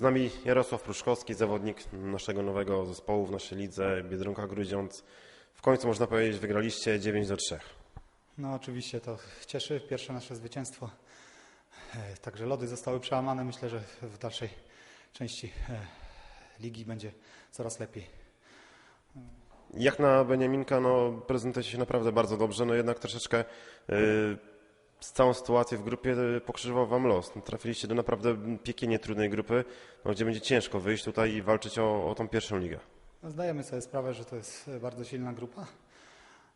Z nami Jarosław Pruszkowski, zawodnik naszego nowego zespołu w naszej lidze Biedronka Grudziądz. W końcu można powiedzieć wygraliście 9 do 3. No oczywiście to cieszy, pierwsze nasze zwycięstwo. E, Także lody zostały przełamane. Myślę, że w dalszej części e, ligi będzie coraz lepiej. Jak na Beniaminka, no prezentujecie się naprawdę bardzo dobrze, no jednak troszeczkę z całą sytuację w grupie yy, pokrzyżował wam los. No, trafiliście do naprawdę piekielnie trudnej grupy, no, gdzie będzie ciężko wyjść tutaj i walczyć o, o tą pierwszą ligę. No, Zdajemy sobie sprawę, że to jest e, bardzo silna grupa.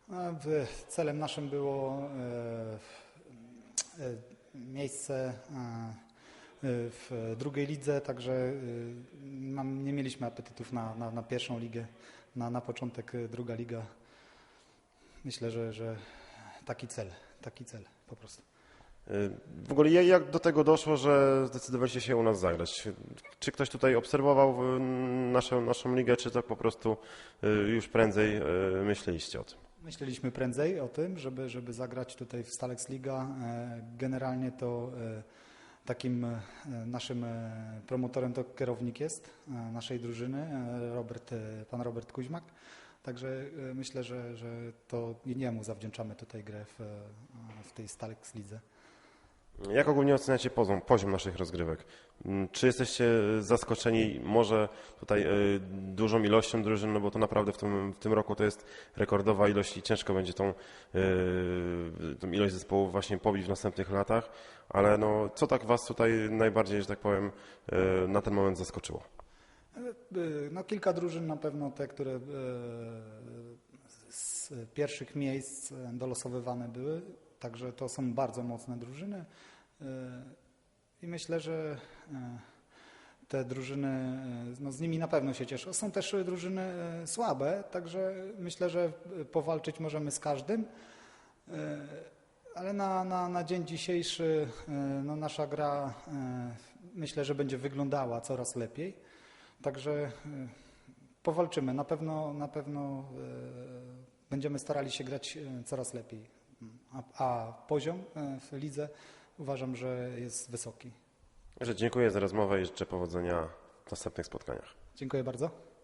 W- Celem naszym było e, e, miejsce e, w drugiej lidze, także e, nie mieliśmy apetytów na, na, na pierwszą ligę. Na, na początek e, druga liga. Myślę, że, że taki cel, taki cel po prostu. Yy, W ogóle jak- do tego doszło, że zdecydowaliście się u nas zagrać? Czy ktoś tutaj obserwował yy, naszą, naszą ligę, czy to po prostu yy, już prędzej myśleliście o tym? Myśleliśmy prędzej o tym, żeby, żeby zagrać tutaj w Stalex Liga. E, Generalnie to e, takim e, naszym promotorem to kierownik jest naszej drużyny, Robert, pan Robert Kuźmak. Także e, myślę, że, że to jemu zawdzięczamy tutaj grę w, e, w tej Stalex Lidze. Jak ogólnie oceniacie poziom, poziom naszych rozgrywek? Mm, Czy jesteście zaskoczeni może tutaj y, dużą ilością drużyn, no bo to naprawdę w tym, w tym roku to jest rekordowa ilość i ciężko będzie tą, tą ilość zespołów właśnie pobić w następnych latach, ale no, co tak Was tutaj najbardziej, że tak powiem, na ten moment zaskoczyło? E, No, kilka drużyn na pewno te, które e, z pierwszych miejsc dolosowywane były, także to są bardzo mocne drużyny E, i myślę, że te drużyny, no z nimi na pewno się cieszą. Są też drużyny słabe, także myślę, że powalczyć możemy z każdym. Ale na, na, na dzień dzisiejszy no nasza gra myślę, że będzie wyglądała coraz lepiej. Także e, powalczymy. Na pewno, na pewno e, będziemy starali się grać e, coraz lepiej. A, a poziom w lidze uważam, że jest wysoki. Że dziękuję za rozmowę i życzę powodzenia w następnych spotkaniach. Dziękuję bardzo.